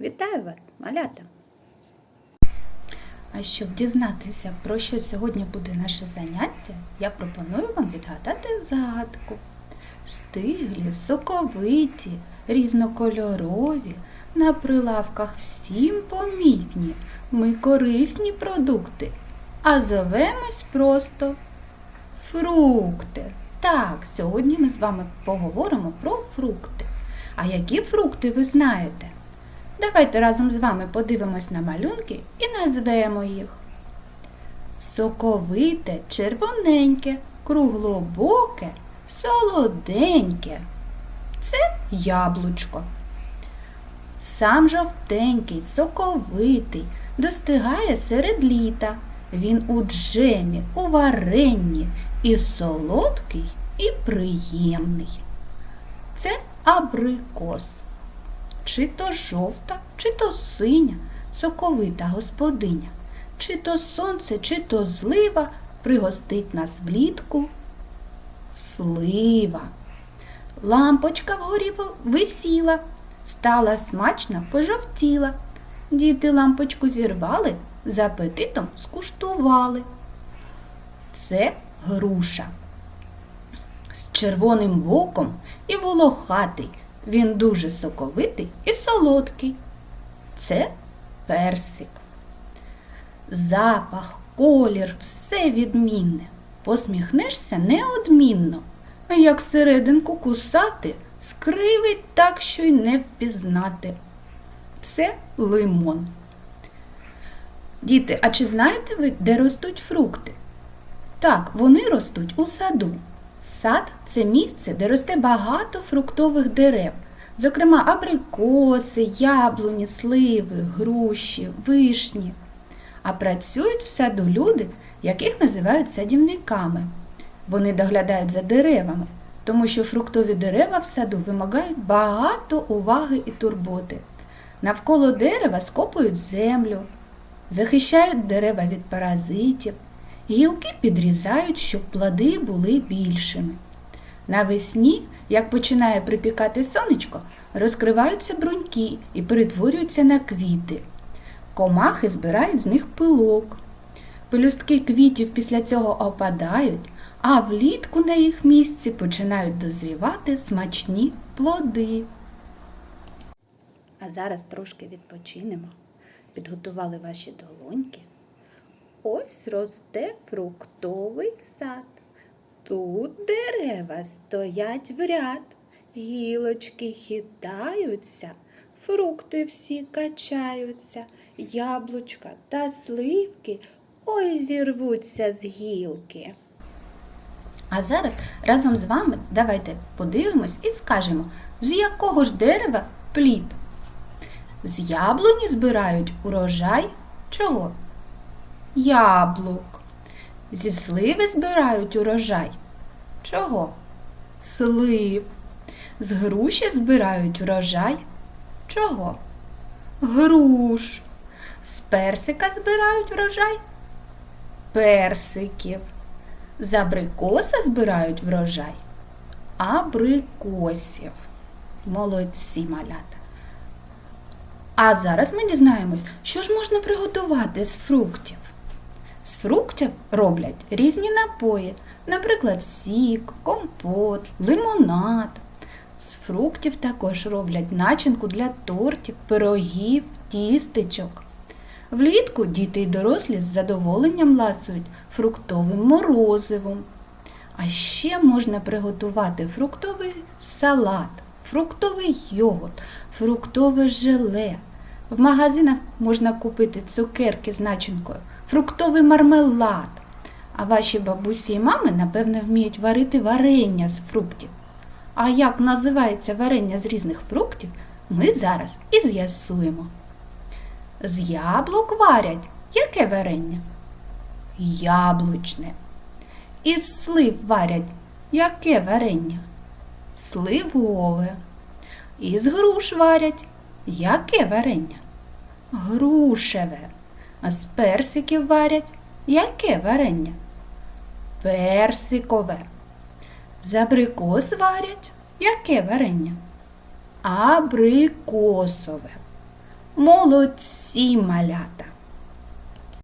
Вітаю вас, малята! А щоб дізнатися, про що сьогодні буде наше заняття, я пропоную вам відгадати загадку. Стиглі, соковиті, різнокольорові, на прилавках всім помітні. Ми корисні продукти, а зовемось просто фрукти. Так, сьогодні ми з вами поговоримо про фрукти. А які фрукти ви знаєте? Давайте разом з вами подивимось на малюнки і назвемо їх. Соковите, червоненьке, круглобоке, солоденьке. Це яблучко. Сам жовтенький, соковитий, достигає серед літа. Він у джемі, у варенні і солодкий, і приємний. Це абрикос. Чи то жовта, чи то синя, соковита господиня, чи то сонце, чи то злива пригостить нас влітку. Слива. Лампочка вгорі висіла, стала смачна, пожовтіла. Діти лампочку зірвали, з апетитом скуштували. Це груша. З червоним боком і волохатий. Він дуже соковитий і солодкий. Це персик. Запах, колір, все відмінне. Посміхнешся неодмінно, а як серединку кусати, скривить так, що й не впізнати. Це лимон. Діти, а чи знаєте ви, де ростуть фрукти? Так, вони ростуть у саду. Сад це місце, де росте багато фруктових дерев, зокрема абрикоси, яблуні, сливи, груші, вишні. А працюють в саду люди, яких називають садівниками. Вони доглядають за деревами, тому що фруктові дерева в саду вимагають багато уваги і турботи. Навколо дерева скопують землю, захищають дерева від паразитів. Гілки підрізають, щоб плоди були більшими. Навесні, як починає припікати сонечко, розкриваються бруньки і перетворюються на квіти. Комахи збирають з них пилок. Пелюстки квітів після цього опадають, а влітку на їх місці починають дозрівати смачні плоди. А зараз трошки відпочинемо. Підготували ваші долоньки. Ось росте фруктовий сад. Тут дерева стоять в ряд, гілочки хитаються, фрукти всі качаються, яблучка та сливки ой зірвуться з гілки. А зараз разом з вами давайте подивимось і скажемо, з якого ж дерева плід. З яблуні збирають урожай чого? Яблук. Зі сливи збирають урожай. Чого? Слив. З груші збирають урожай. Чого? Груш. З персика збирають урожай. Персиків. З абрикоса збирають врожай. Абрикосів. Молодці малята. А зараз ми дізнаємось, що ж можна приготувати з фруктів. З фруктів роблять різні напої, наприклад, сік, компот, лимонад. З фруктів також роблять начинку для тортів, пирогів, тістечок. Влітку діти й дорослі з задоволенням ласують фруктовим морозивом. А ще можна приготувати фруктовий салат, фруктовий йогурт, фруктове желе. В магазинах можна купити цукерки з начинкою фруктовий мармелад. А ваші бабусі і мами, напевне, вміють варити варення з фруктів. А як називається варення з різних фруктів, ми зараз і з'ясуємо. З яблук варять яке варення? Яблучне. Із слив варять яке варення? Сливове. Із груш варять яке варення? Грушеве. А з персиків варять яке варення? Персикове. З абрикос варять яке варення? Абрикосове. Молодці, малята!